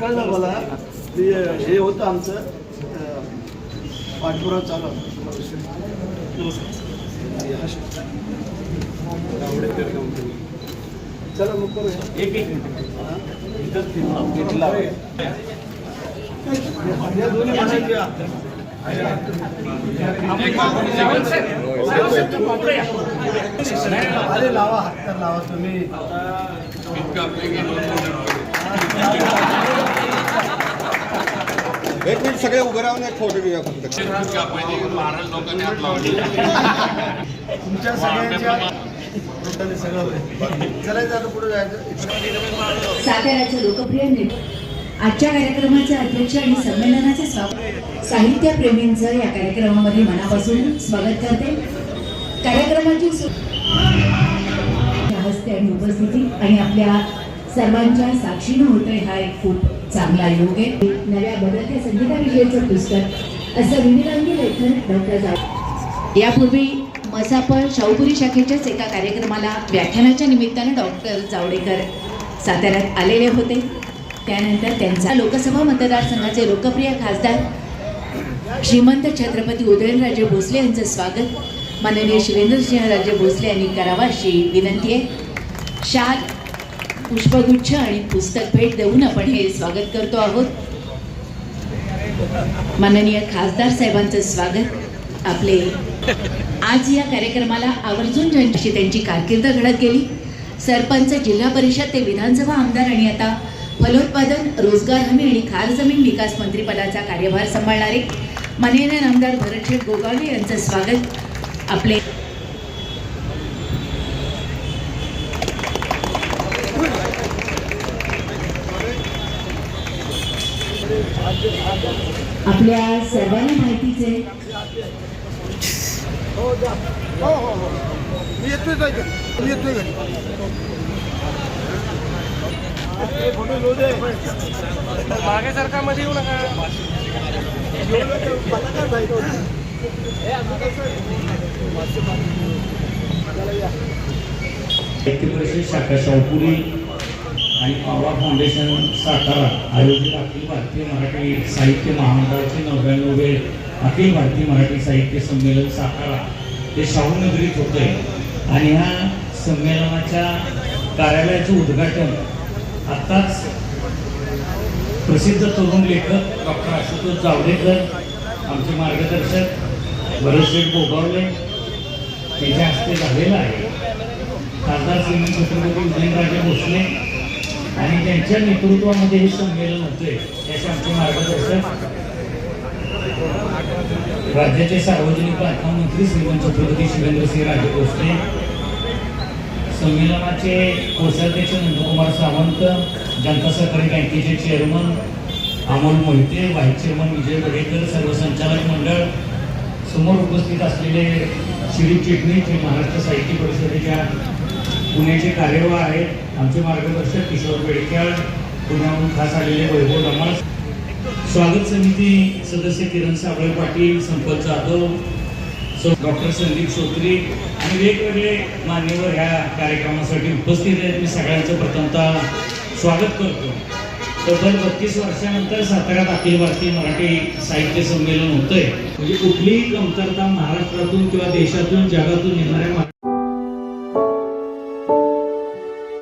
कळलं मला. ते हे होतं आमचं अं, पाठपुरावा चालू. चला मग करूया. एक एक या दोन्ही म्हणायचे. अरे लावा हात तर लावा तुम्ही एक मिनिट सगळे उभे राहून एक फोटो घेऊया फक्त. तुमच्या सगळ्यांच्या सगळं पुढे जायचं. साताऱ्याचं लोकप्रिय नृत्य आजच्या कार्यक्रमाचे अध्यक्ष आणि संमेलनाचे स्वागत साहित्यप्रेमींचं या कार्यक्रमामध्ये मनापासून स्वागत करते. कार्यक्रमाची हस्ते आणि उपस्थिती आणि आपल्या सर्वांच्या साक्षीनं होतोय हा एक खूप चांगला योग आहे. नव्या बदलत्या संगीताविषयीचं पुस्तक असं विविधांगी लेखन डॉक्टर जाव यापूर्वी मसापळ शाहूपुरी शाखेच्याच एका कार्यक्रमाला व्याख्यानाच्या निमित्तानं डॉक्टर जावडेकर साताऱ्यात आलेले होते. त्यानंतर त्यांचा लोकसभा मतदारसंघाचे लोकप्रिय खासदार श्रीमंत छत्रपती उदयनराजे भोसले यांचं स्वागत. माननीय शिवेंद्रसिंहराजे भोसले यांनी करावा अशी विनंती आहे. शाल पुष्पगुच्छ आणि पुस्तक भेट देऊन आपण हे स्वागत करतो आहोत. माननीय खासदार साहेबांचं स्वागत. आपले आज या कार्यक्रमाला आवर्जून ज्यांची त्यांची कारकीर्द घडत गेली सरपंच जिल्हा परिषद ते विधानसभा आमदार आणि आता फलोत्पादन रोजगार हमी आणि खार जमीन विकास मंत्रिपदाचा कार्यभार सांभाळणारे माननीय आमदार भरतशेठ गोगावले यांचं स्वागत. आपले आपल्या सर्वांना माहितीचे मी हो, हो, हो. मी येतोय दे. मागे सरका मध्ये येऊ नका. एवढं परिषद शाखा शाहपुरी आणि पावा फाउंडेशन सातारा आयोजित अखिल भारतीय मराठी साहित्य महामंडळाचे नव्याण्णवे अखिल भारतीय मराठी साहित्य संमेलन सातारा हे शाहूनगरीत होते आणि ह्या संमेलनाच्या कार्यालयाचं उद्घाटन आत्ताच प्रसिद्ध तरुण लेखक डॉक्टर आशुतोष जावडेकर आमचे मार्गदर्शक भरतशेठ बोगावले त्यांच्या हस्ते झालेलं आहे. खासदार श्रीमंत छत्रपती उदयनराजे भोसले आणि त्यांच्या नेतृत्वामध्ये हे संमेलन होते याचे आमचे मार्गदर्शक राज्याचे सार्वजनिक बांधकाम मंत्री श्रीमंत छत्रपती शिवेंद्रसिंह राजे भोसले संमेलनाचे कोषाध्यक्ष नंदकुमार सावंत जनता सहकारी बँकेचे chairman Amol Mohite vice chairman Vijay Badekar सर्व संचालक मंडळ समोर उपस्थित असलेले श्री चिटणीस हे महाराष्ट्र साहित्य परिषदेच्या पुण्याचे कार्यवाह आहेत आमचे मार्गदर्शक किशोर बेडकर पुण्याहून खास आलेले वैभव रमण स्वागत समिती सदस्य किरण साबळे पाटील संपत जाधव सो डॉक्टर संदीप सोत्री आणि वेगवेगळे मान्यवर ह्या कार्यक्रमासाठी उपस्थित आहेत. मी सगळ्यांचं प्रथमतः स्वागत करतो. तब्बल बत्तीस वर्षानंतर साताऱ्यात अखिल भारतीय मराठी साहित्य संमेलन होतंय. म्हणजे कुठलीही कमतरता महाराष्ट्रातून किंवा देशातून जगातून येणाऱ्या